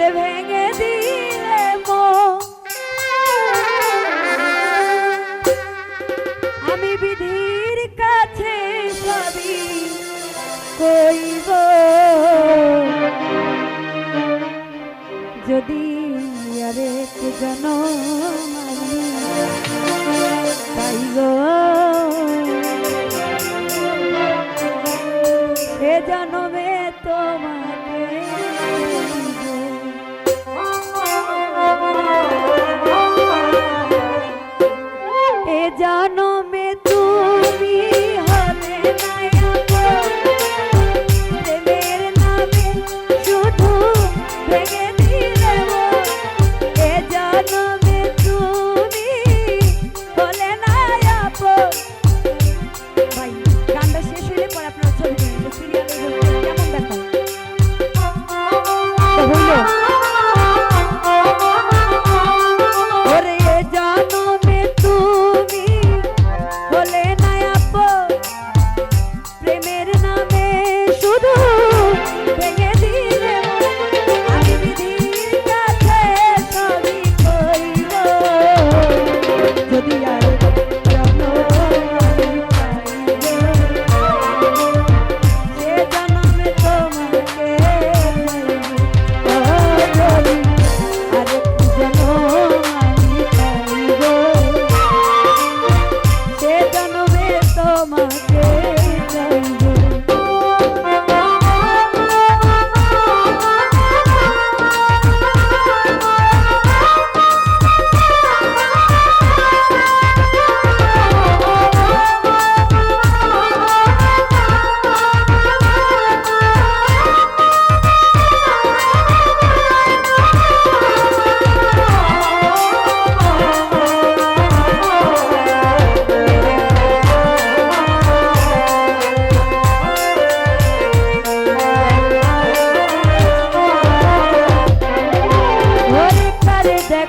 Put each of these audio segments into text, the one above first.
ওরে ভেঙে দিলে আমি বিধির কাছে সবই কইব। যদি আরেক জন পাইব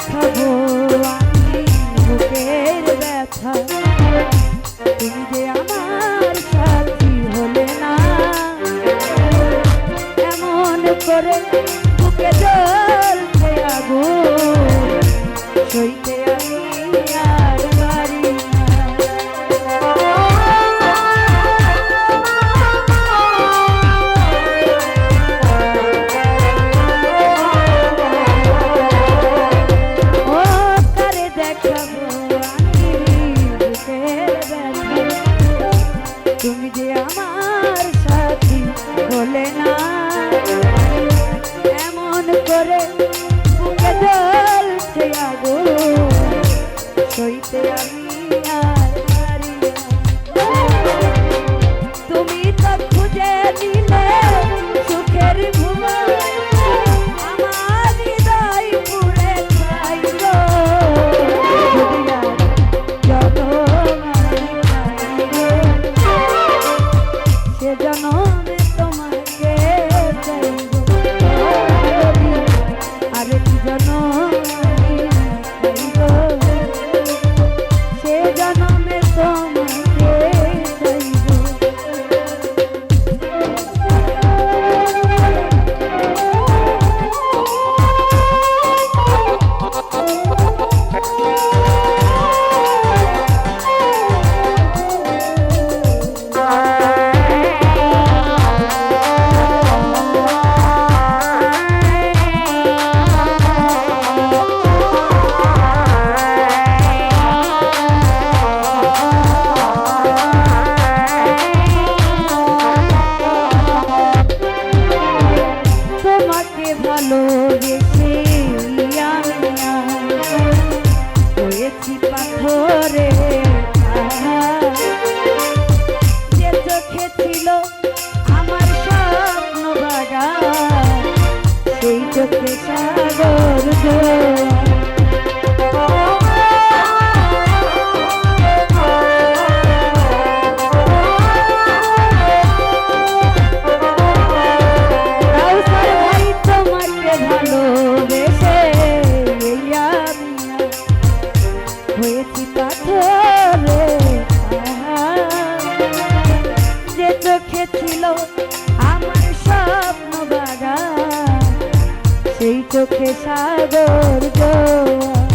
কারে সাগর জোয়ার।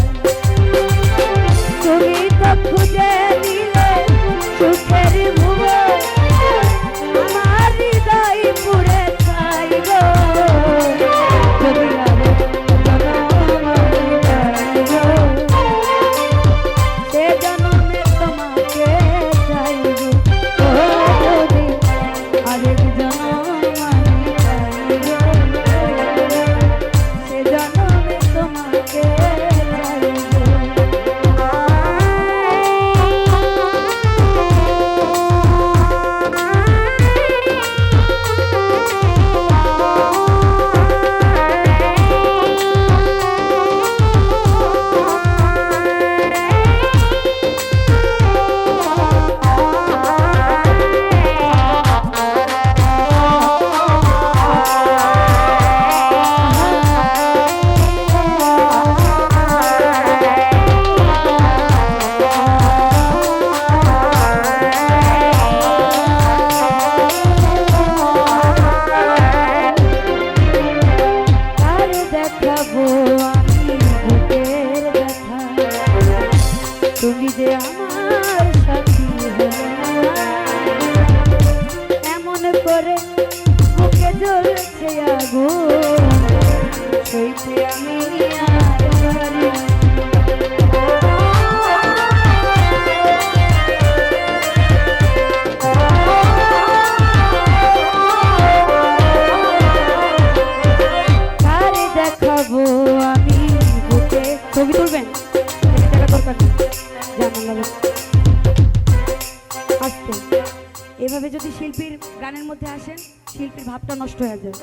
এভাবে যদি শিল্পীর গানের মধ্যে আসেন শিল্পীর ভাবটা নষ্ট হয়ে যায়।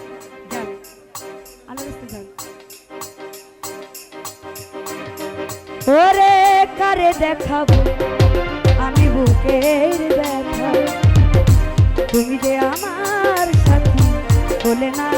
কারে দেখাবো আমি বুকের ব্যথা। তুমি যে আমার সাথী বলে না